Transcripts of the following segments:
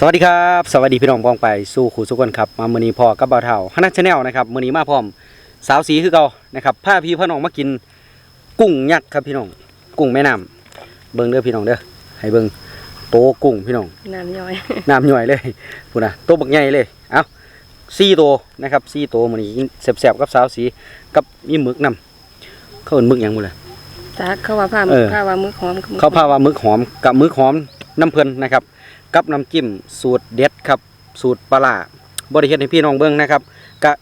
สวัสดีครับ สวัสดีพี่น้องปองไปสู่ขู่สุกคนครับมามือนี้พอกับบ่าวเท่าฮันนัชแนลนะครับมือนี้มาพร้อมสาวสีคือเก่านะครับพาพี่พ่อน้องมากินกุ้งยักษ์ครับพี่น้องกุ้งแม่น้ำเบิ่งเด้อพี่น้องเด้อให้เบิ่งโตกุ้งพี่น้องน้ำย่อยน้ำย่อยเลยพูดนะโตบักใหญ่เลยเอ้าสี่โตวนะครับสี่โตวมือนี้กินแซ่บๆกับสาวสีกับมีหมึกนำเขาเอิ้นหมึกหยังบ่ล่ะจ้าเขาว่าผ้าเออผ้าว่ามือหอมกับมือเขาพาว่าหมึกหอมกับหมึกหอมน้ำเพลินนะครับ กับน้ำจิ้มสูตรเด็ดครับสูตรปลาบริเฮ็ดให้พี่น้องเบิ่งนะครับก็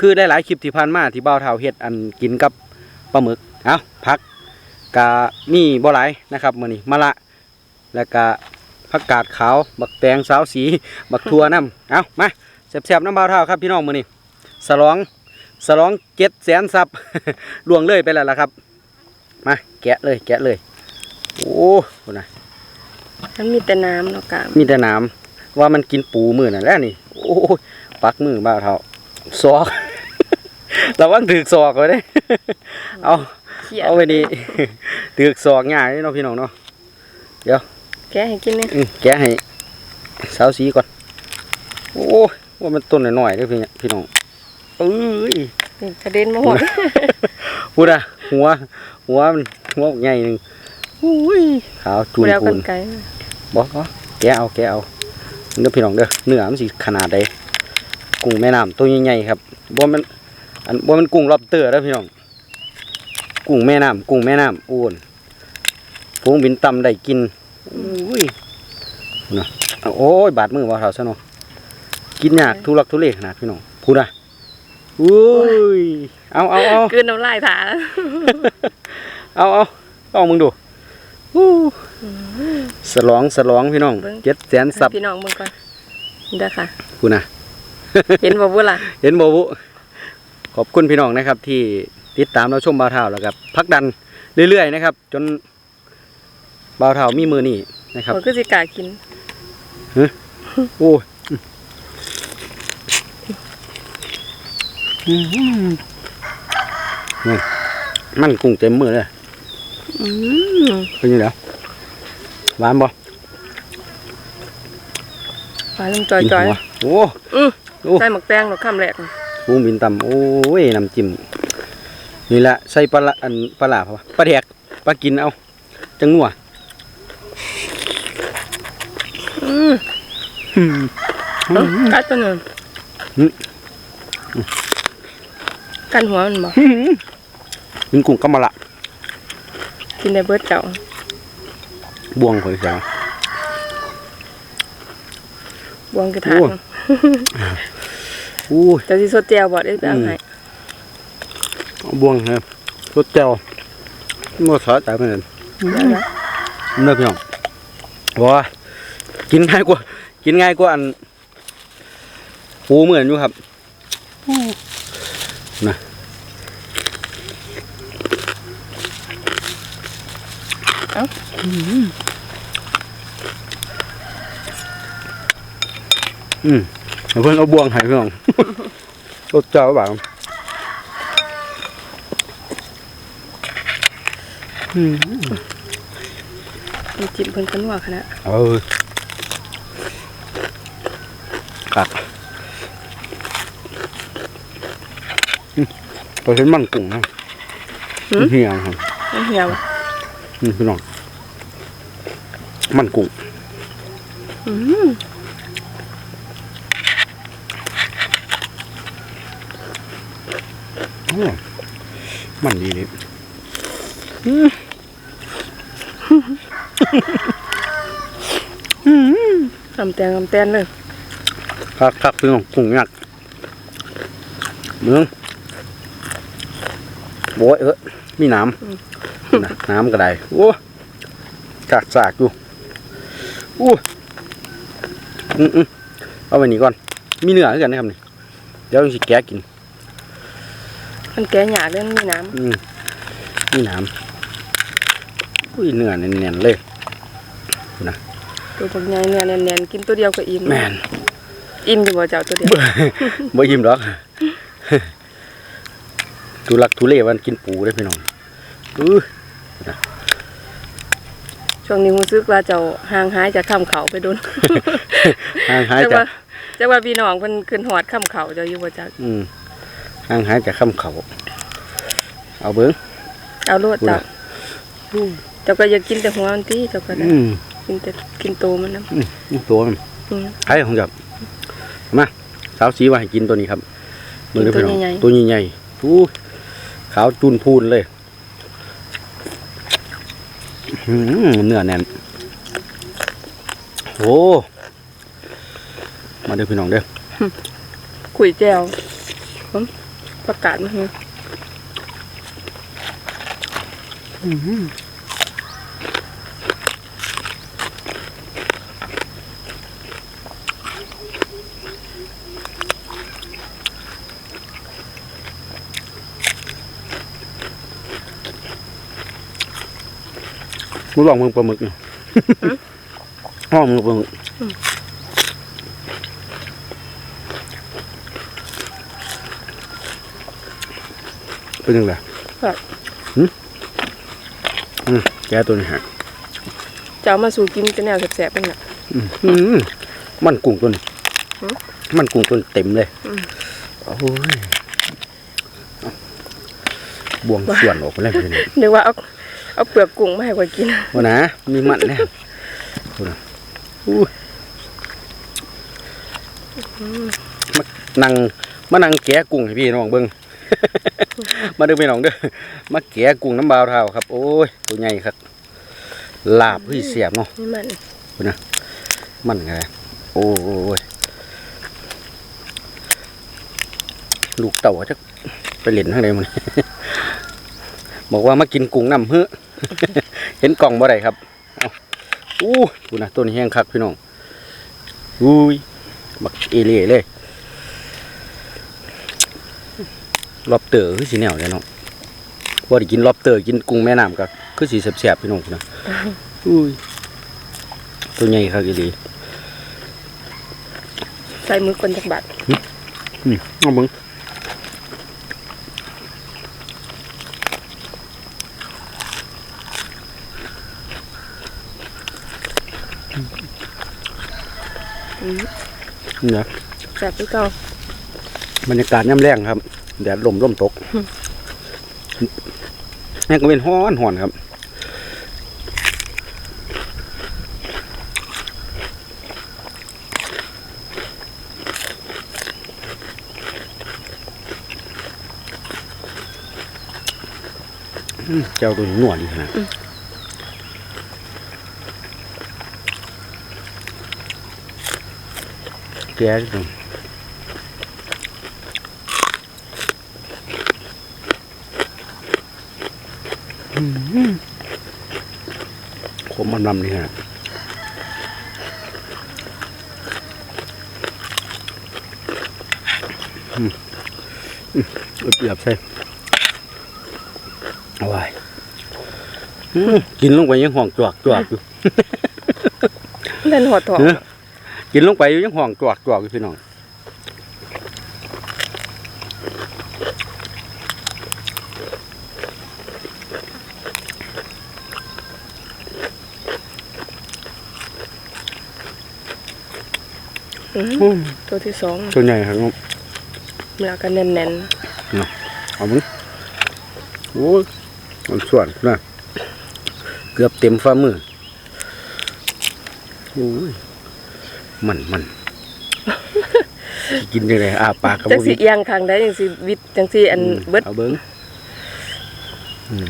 คือได้หลายคลิปที่ผ่านมาที่บ่าวเฒ่าเฮ็ดอันกินกับปลาหมึกเอาผักกะมีบ่หลายนะครับมื้อนี้มะละแล้วก็ผักกาดขาวบักแตงสาวสีบักทัวน้ำเอามาแซ่บๆน้ำบ่าวเฒ่าครับพี่น้องมื้อนี้สลองสลอง7แสนซับล่วงเลยไปแล้วล่ะครับ มาแกะเลยแกะเลย โอ้โหนะ มันมีแต่น้ำเนาะกามมีแต่น้ำว่ามันกินปูมือนั่นแหละนี่ โอ้ยปักมือบ้าเท่าซอกระวังถือกซอกไว้เด้เอาเขียดเอาไปดีถือกซอกง่ายเลยเนาะพี่น้องเนาะแกะให้กินเนี่ยอืมแกะให้สาวสีก่อน โอ้ยว่ามันต้นหน่อยๆเด้อพี่พี่น้องเอ้ยนี่กระเด็นมาหมดพูดอะหัว หัวมันหัวใหญ่หนึ่ง อุ้ยขาวจูนแล้วพูกันนไกลบอกว่าแกะเอาแกะเอาเนื้อพี่น้องเด้อเนื้อมันสิขนาดใดกุ้งแม่น้ำตัวใหญ่ๆครับบ่มันอันบ่มันกุ้งลอบเตอร์เด้อพี่น้องกุ้งแม่น้ำกุ้งแม่น้ำอ้วนพงบินตำได้กินอุ้ยนะโอ้ยบาดมือบ่เท่าซะเนาะกินยากทุลักทุเลขนาดพี่น้องพูดนะอุ้ยเอาเอาเอากลืนน้ำลายถาเอาเอาลองมึงดูอู้ สลองสลองพี่น้องเจ็ดแสนสับพี่น้องมึงก่อนเด้อค่ะกูนะเห็นบ่บุล่ะเห็นโบวุขอบคุณพี่น้องนะครับ ที่ติดตามเราชมบ่าวเท่าแล้วครับพักดันเรื่อยๆนะครับ จนบ่าวเท่ามีมือนี่นะครับมันก็สิกล้ากินโอ้ยอื้อหือนี่มันกุ้งเต็มมือเลยอืม เป็นยังไงหวานบ่ปลาลงจอยกินจอยหัวโอ้อือโอ้ใส่หมกแตงดอกคำแรกปูมินตำโอ้ยน้ำจิ้มนี่แหละใส่ปลาละอันปลาหลาเพราะว่าปลาแดกปลากินเอาจังงัวอืมเอ้ากัดตัวหนึงกันหัวมันบ่กินกุ้งกำมะละ กินได้เบิดเจ้าบวงเผยเสียวบวงกระถางโอ้อู้ยเจ้าสิสดแจ่วบ่ได้ไปเอาให้บวงครับรสเจ้ามื่อสอใจมันเดี๋ยวเนื้อพี่น้องว้ากินง่ายกว่า กินง่ายกว่าอันปูเหมือนอยู่ครับนะ อืมเดี๋ยวเพื่อนเอาบวงให้พี่น้องรสเจ้าแบบอืมๆน้ำจิ้มเพิ่นกันว่าขนาดเออครับอืมตัวเห็นมันกุ้งนะเฮียครับเหี่ยว นี่พี่น้อง มันกุ้งมันดีเลยตำแตงตำแตนเลยคักคักพี่น้องกุ้งยักษ์เมืองโบยเออมีน้ำ นะน้ำก็ได้โอ้กากสากอยู่อู้อืมอืมเอาไปนี่ก่อน มีเนื้อด้วยกันนะครับนี่เดี๋ยวสิแกะกินมันแก่หยาเรื่องมีน้อืมมีน้ำอุ้ยเนื้อเนียนๆเลยำตัวพวกใหญ่เนื้อแน่นๆกินตัวเดียวก็อิ่มแม่นอิ่มอยู่บ่เจ้าตัวเดียวบ่ยิ้มหรอกทุลักทุเลวันกินปูได้อพี่น้องอื้อโชช่วงนี้รู้สึกว่าเจ้าห่างหายจากคำเขาไปโดนห่างหายจักจาว่ากจักว่าพี่น้องเพิ่นขึ้นหอดคำเขาเจ้าอยู่บ่จักอืมห่างหายจากคำเขา เอาเบิ้งเอาโลดพูดเจ้าน่ะเจ้าก็อย่ากินแต่หัวมันติเจ้าก็ได้อืมกินแต่กินโตมันนํอืมตัวมันอืมไอ้ของจับมาสาวสีว่าให้กินตัวนี้ครับมือเด้อพี่น้องตัวใหญ่ๆตัวใหญ่ๆอู้ขาวจุนพูนเลยอื้อหือ เนื้อแน่น โอ้ มาเด้อพี่น้องเด้อขุยแจวผมประกาศมาให้ มึงลองมึงปลาหมึกหน่อยลองมึงปลาหมึกเป็นยังไงครับอืมแกตัวนี้ฮะเจ้ามาสู่กินแต่แนวแสบๆนั่นน่ะอืมอืมมันกุ้งตัวนี้หือมันกุ้งตัวนี้เต็มเลยอืมโอ้ยเอาบวงส่วนออกไปแล้วพี่น้องนึกว่าเอา เอาเปลือกกุ้งมาให้ข่อยกินว่านะมีมันแน่พูดนะอู้มานั่งมานั่งแกะกุ้งให้พี่น้องเบิ้งมาเด้อพี่น้องเด้อมาแกะกุ้งน้ำบาวเท่าครับ โอ้ยตัวใหญ่ครับลาบเฮ้ยเสียบเนาะนี่มันมันไงโอ้ยลูกเต่าจะไปเล่นข้างในมันบอกว่ามากินกุ้งน้ำเฮ้อ เห็นกล่องบ่ได้ครับเอาอู้ดูนะต้นแห้งคักพี่น้องอุ้ยบักเอเล่เลยลอบเตอร์คือสีแนวเลยเนาะบ่ได้กินลอบเตอร์กินกุ้งแม่น้ำก็คือสีแสบๆพี่น้องนะอุ้ยตัวใหญ่คักอีหลีใส่มือคนจักบาทอืมเอาเบิ่ง เนี่ยแสบคือเก่าบรรยากาศย่ำแรงครับแดดลมลมตกแม่ก็เป็นห้อนหอนครับอืมเจ้าตัวนี้หนวดดีขนา แกจังขมันลำนี่ฮะอืมอืมเอาเปรียบใส่เอาไว้อืมกินลงไปยังห่องจวกจวกอยู่ เล่นหัวถอกเออ กินลงไปอยู่ยังห่องจวกจวกอยู่พี่น้องอืมอืมตัวที่สองตัวใหญ่ครับเนื้อกันแน่นเอามันโอ้ยมันส่วนนะเกือบเต็มฝ่ามือโอ้ย มันมันกินยังไงอาปากกับๆจักบ่สิมีเอียงข้างใดจังสิวิดจังสิอันเบิดเอาเบิ้งอืม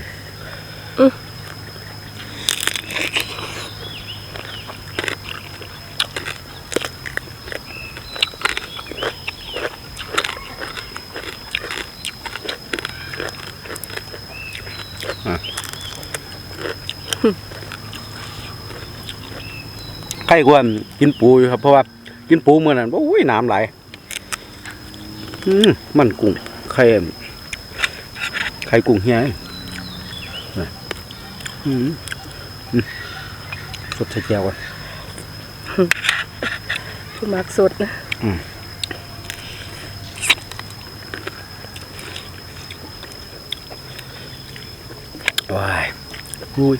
อื้อใครควรกินปูอยู่ครับ เพราะว่ากินปูเมื่อนั้นโอ้ยน้ำไหลอืมมันกุ้งไข่ไข่กุ้งเฮียนี่อืมอืมสดใส่แก้วกันผู้มักสดนะว้ายอุ้ย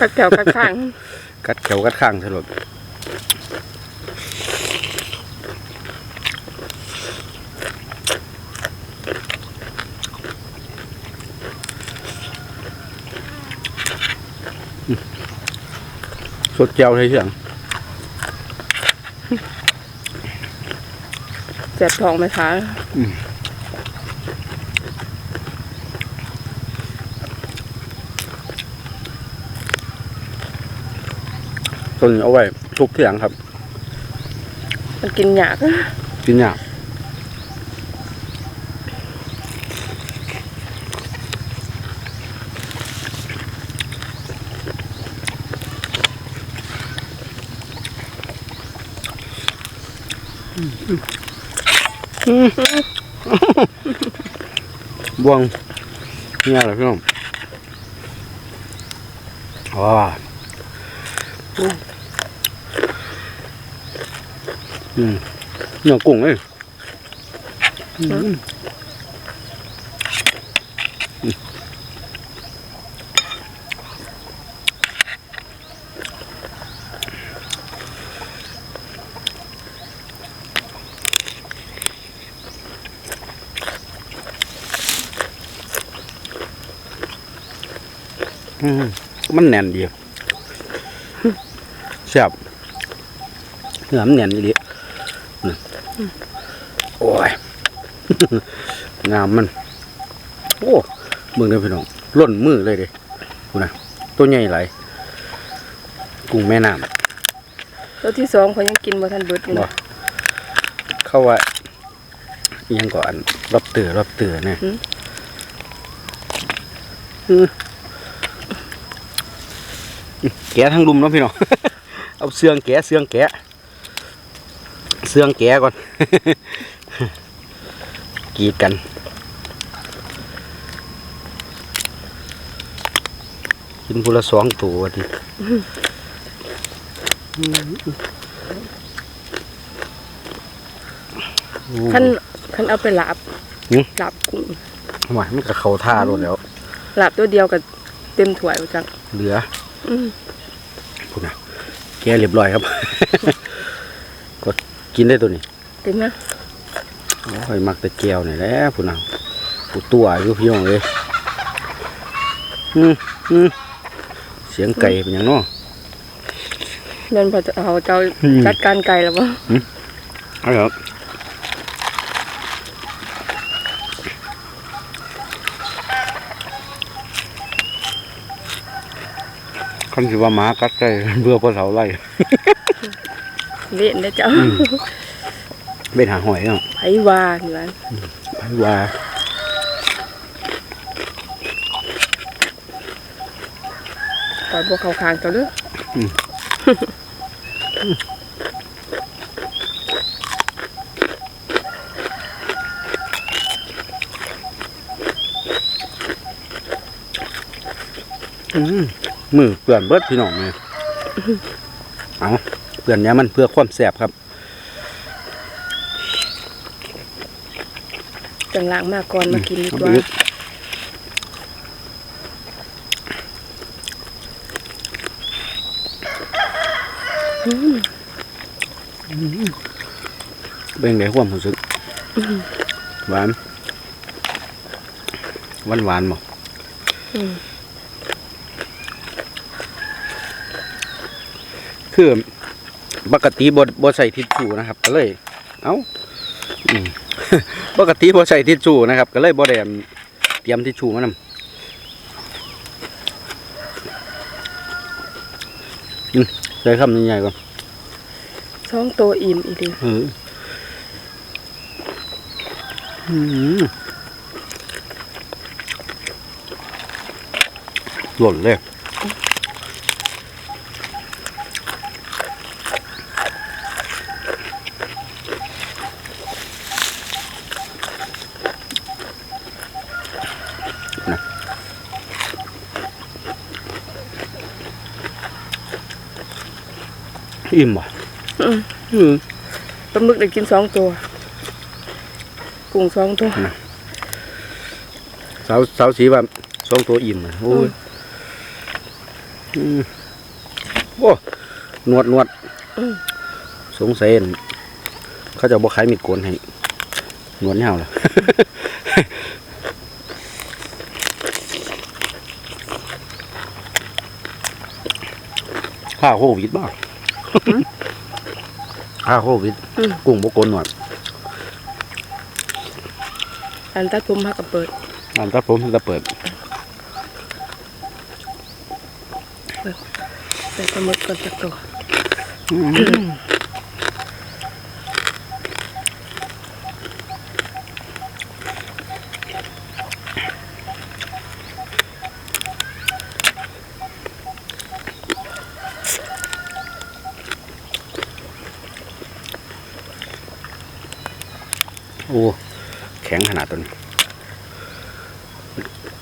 กัดแถวกัดข้างกัดแขวกัดข้างสลดสดแก้วเลยเสียงเจ็บท้องไหมคะ ต้นเอาไว้ทุกเสียงครับ มันกินหยากกินยากบวงเนี่ยเหรอพี่น้องว้า อืมเนื้อกุ้งเลยอืมมันแน่นดีแซ่บเนื้อมันแน่นดี โอ้ยงามมัน โอ้มึงเด้อพี่น้องล่นมือเลยเด้ดูนะตัวใหญ่ไหลายกุ้งแม่น้ตัวที่สองเขายังกินบ่ทันเบิดอยู่บ่นะำเข้าว่าอิหยังก่อนรอบเตือรอบเตือเนี่ยอืมแกะทั้งลุมเนาะพี่น้อง เอาเสืองแกะเสืองแกะ เสื่องแกะก่อน กีดกันกินพูละสองตัวดิคันคันเอาไปหลาบหลาบกุ้งหวานมันก็เขาท่าโลดแล้วหลาบตัวเดียวกับเต็มถ้วยว่าจังเหลืออพูดนะแกะเรียบร้อยครับ ก็กินได้ตัวนี้เต็มนะโอ้ยมักแต่แก้วนี่แหละพูดนะพูดตัวอยู่พี่น้องเลยอืมอืมเสียงไก่เป็นอย่างเน้อเดินพอจะเอาเจ้าอืมจัดการไก่แล้วบ่เอาครับคันสิว่าหมากัดไก่เบื่อพอเสาไล่ เล่นได้อเจ้าเป็นหาหอยเนาะไผว่านี่ว่าไปว่าปล่อยบ่เข้าข้างเจ้าเด้ออืมมือเปื่อนเบิดพี่น้องเลยเอา เปื่อนเนี้ยมันเพื่อความแสบครับจังล้างมาก่อนมากินดีเอากไปว่าลึกเป็นไงความรู้สึกหวานหวานหวานๆบ่อืมคือ ปกติบ่บ่ใส่ทิชชู่นะครับ ก็เลย เอ้าอืมปกติบ่ใส่ทิชชู่นะครับ ก็เลยบ่ได้อั่นเตรียมทิชชู่มานำอืมใส่คำใหญ่ๆก่อนสองตัวอิ่มอีหลีเอออืมหล่นเลย อิ่มบ่อืมอืมปลาหมึกได้กินสองตัวกุ้งสองตัวอืมสาวสาวสีแบบสองตัวอิ่มอะโอ้ยอืมโอ้หนวดหนวดอืมสงสัยอั่นเขาจะบอกขายมีดโกนให้หนวดเห่าล่ะข้าโควิดบ้า ข้าโควิด อืม กุ้งบกโกนหนวดอันตัดผมพักกับเปิดอันตัดผมจะเปิดใส่ปลาหมึกก่อนสักตัว โอ้แข็งขนาดตัวนี้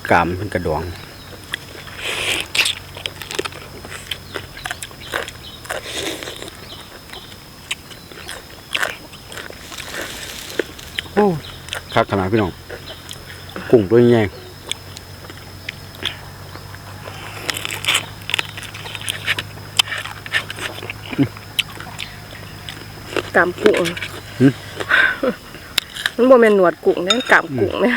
กามเป็นกระดองโอ้คักขนาดพี่น้องกุ้งตัวใหญ่กามกุ้ง มันบ่แม่นหนวดกุ้งนะกามกุ้งนะ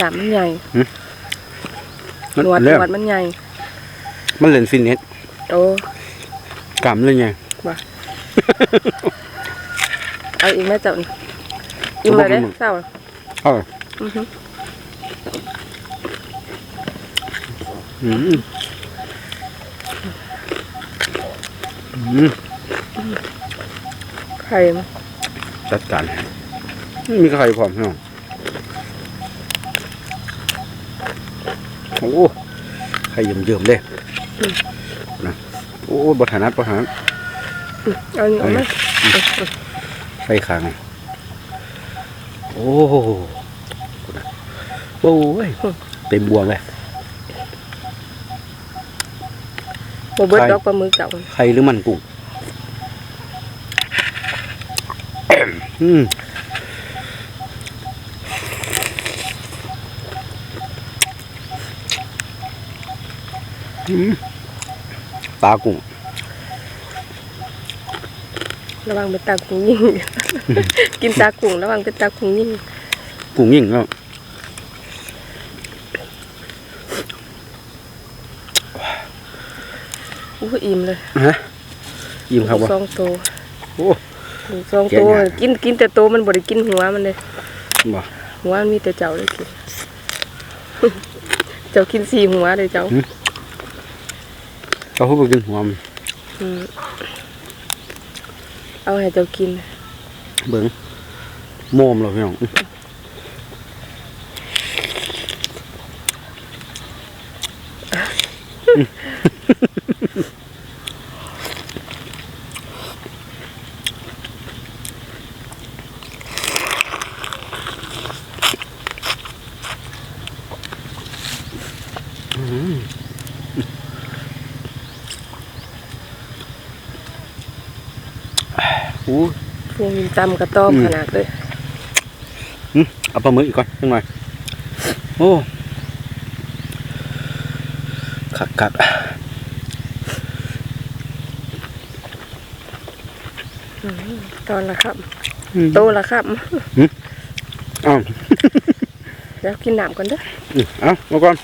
กามมันใหญ่มันหนวดหเริ่นมวดมันใหญ่ มันเล่นฟินเน็ตโอ้กรามเลยไงเอาอีกไหมเจ้านี่อิ่มเลยเด้บ่กินเศร้าเอออือฮึอืมอืมไข่มัน จัดการไม่มีใครพร้อมพี่น้องโอ้ใครเยิ่มๆเลยนะโอ้บทานัดบทานัดเอาอีกเอาไหมไฟขางโอ้โหโอ้ยเต็มบวงเลยบ่เบิดไข่ดอกปลาหมึกเจ้าใครหรือมันกุ้ง อืมอืมตากุ้งระวังเป็นตากุ้งยิ่ง กินตากุ้งระวังเป็นตากุ้งยิ่งกุ้งยิ่งแล้วอู้อิ่มเลยฮะยิ้มครับวะสองตัวโอ้ หมูสองแกะตัวยากกินกินแต่ตัวมันบ่ได้กินหัวมันเลยบ่หัวมันมีแต่เจ้าเลยกินเจ้ากินสี่หัวเลยเจ้าเขาพูดไปกินหัวมันอืมเอาให้เจ้ากิน เบิ้งโมมเราพี่น้องอู้ ฟูมิน ตำกระต้อมอืมขนาดเลยหึเอาปลาหมึกอีกก่อนจังหน่อยโอ้คักคักตอนละครับอืมโตละครับอ้าวแล้วกินน้ำก่อนเด้ออืมเอามาก่อน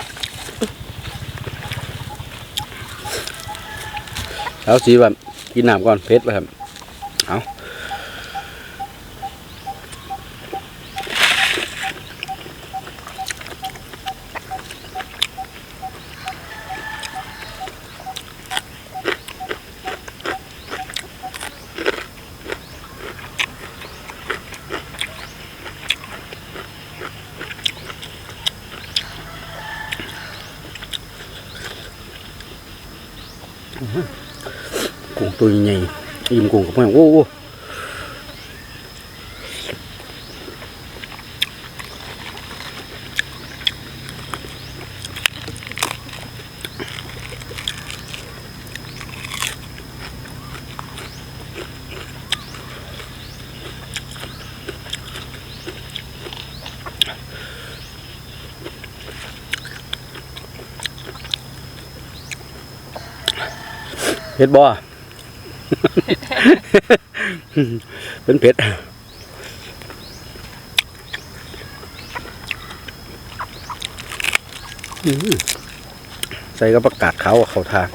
เอาสีแบบกินน้ำก่อนเพชรไปครับ ตัวใหญ่อิ่มกุ้งกับแม่โอ้โหเฮ็ดบ่ เป็นเผ็ดใส่ก็ประกาศเขาเขาทาง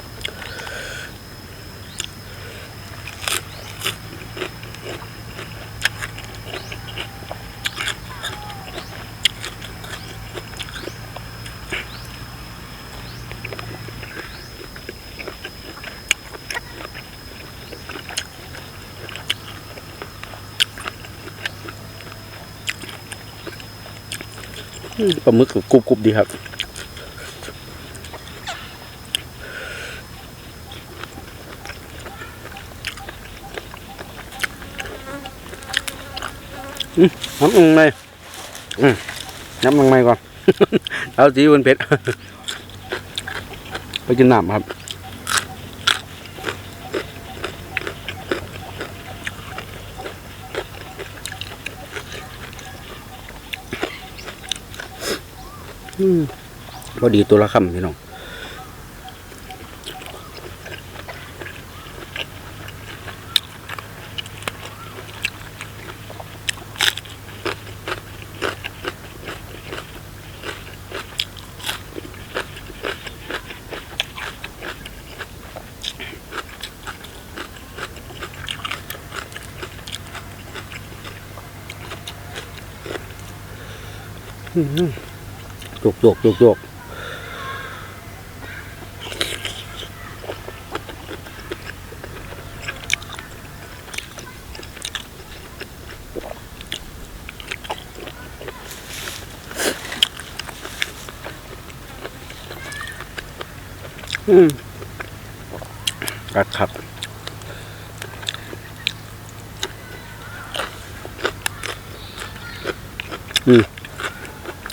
ปลาหมึกก็กรุบกรุบดีครับอืมน้ำลงในอืมน้ำลงในก่อน เอาสีบนเผ็ด ไปกินน้ำครับ พอดีตัวละคำพี่น้อง โจกโจกโจกโจกอืมกัดขับ อืม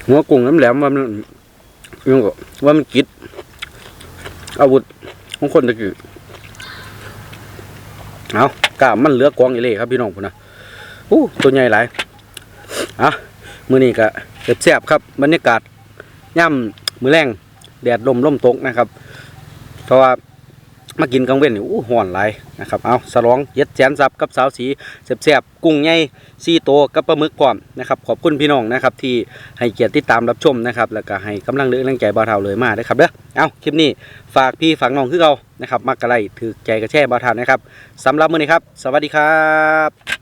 หั วกุ้งน้ำแหลมว่ามันยังก็ว่ามันกิด อาวุธของคนตะกี้เอากล้ามมันเหลือกวางอีเล่ครับพี่น้องพุ่นะโอ้ตัวใหญ่หลายอะมื้อนี้ก็แซ่บครับบรรยากาศย่ำมือแรงแดดลมลมตกนะครับ เพราะว่า มากินกลางเว้นนี่อู้ห่อนหลายนะครับเอาสลองเย็ดแสนซับกับสาวสีแซ่บๆกุ้งใหญ่ซีโตวกับปลาหมึกพร้อมนะครับขอบคุณพี่น้องนะครับที่ให้เกียรติติดตามรับชมนะครับแล้วก็ให้กำลังเลือกแรงใจบ่าวเท่าเลยมาได้ครับเด้อเอาคลิปนี้ฝากพี่ฝากน้องคือเรานะครับมากกะไรถือใจกระแช่บ่าวเท่านะครับสำหรับมื้อนี้ครับ สวัสดีครับ